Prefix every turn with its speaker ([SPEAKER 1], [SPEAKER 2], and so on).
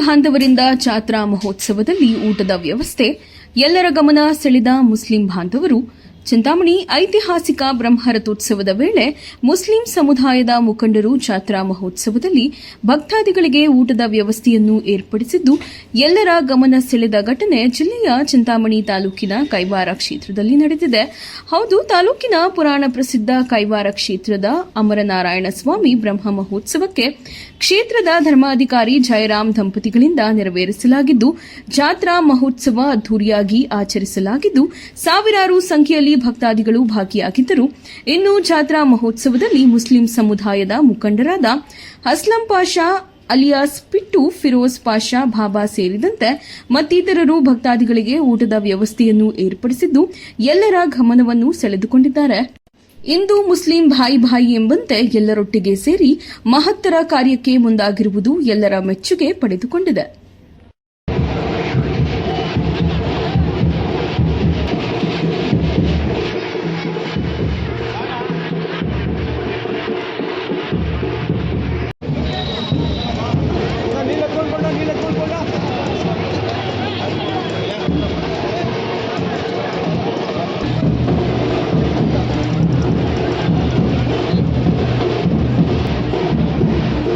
[SPEAKER 1] ಬಾಂಧವರಿಂದ ಜಾತ್ರಾ ಮಹೋತ್ಸವದಲ್ಲಿ ಊಟದ ವ್ಯವಸ್ಥೆ ಎಲ್ಲರ ಗಮನ ಸೆಳೆದ ಮುಸ್ಲಿಂ ಬಾಂಧವರು ಚಿಂತಾಮಣಿ ಐತಿಹಾಸಿಕ ಬ್ರಹ್ಮರಥೋತ್ಸವದ ವೇಳೆ ಮುಸ್ಲಿಂ ಸಮುದಾಯದ ಮುಖಂಡರು ಜಾತ್ರಾ ಮಹೋತ್ಸವದಲ್ಲಿ ಭಕ್ತಾದಿಗಳಿಗೆ ಊಟದ ವ್ಯವಸ್ಥೆಯನ್ನು ಏರ್ಪಡಿಸಿದ್ದು, ಎಲ್ಲರ ಗಮನ ಸೆಳೆದ ಘಟನೆ ಜಿಲ್ಲೆಯ ಚಿಂತಾಮಣಿ ತಾಲೂಕಿನ ಕೈವಾರ ಕ್ಷೇತ್ರದಲ್ಲಿ ನಡೆದಿದೆ. ಹೌದು, ತಾಲೂಕಿನ ಪುರಾಣ ಪ್ರಸಿದ್ಧ ಕೈವಾರ ಕ್ಷೇತ್ರದ ಅಮರನಾರಾಯಣ ಸ್ವಾಮಿ ಬ್ರಹ್ಮ ಮಹೋತ್ಸವಕ್ಕೆ ಕ್ಷೇತ್ರದ ಧರ್ಮಾಧಿಕಾರಿ ಜಯರಾಮ್ ದಂಪತಿಗಳಿಂದ ನೆರವೇರಿಸಲಾಗಿದ್ದು, ಜಾತ್ರಾ ಮಹೋತ್ಸವ ಅದ್ದೂರಿಯಾಗಿ ಆಚರಿಸಲಾಗಿದ್ದು, ಸಾವಿರಾರು ಸಂಖ್ಯೆಯಲ್ಲಿ ಭಕ್ತಾದಿಗಳು ಭಾಗಿಯಾಗಿದ್ದರು. ಇನ್ನು ಜಾತ್ರಾ ಮಹೋತ್ಸವದಲ್ಲಿ ಮುಸ್ಲಿಂ ಸಮುದಾಯದ ಮುಖಂಡರಾದ ಅಸ್ಲಂ ಪಾಷಾ, ಅಲಿಯಾಸ್ ಪಿಟ್ಟು, ಫಿರೋಜ್ ಪಾಷಾ, ಬಾಬಾ ಸೇರಿದಂತೆ ಮತ್ತಿತರರು ಭಕ್ತಾದಿಗಳಿಗೆ ಊಟದ ವ್ಯವಸ್ಥೆಯನ್ನು ಏರ್ಪಡಿಸಿದ್ದು, ಎಲ್ಲರ ಗಮನವನ್ನು ಸೆಳೆದುಕೊಂಡಿದ್ದಾರೆ. ಇಂದು ಮುಸ್ಲಿಂ ಭಾಯಿ ಭಾಯಿ ಎಂಬಂತೆ ಎಲ್ಲರೊಟ್ಟಿಗೆ ಸೇರಿ ಮಹತ್ತರ ಕಾರ್ಯಕ್ಕೆ ಮುಂದಾಗಿರುವುದು ಎಲ್ಲರ ಮೆಚ್ಚುಗೆ ಪಡೆದುಕೊಂಡಿದೆ.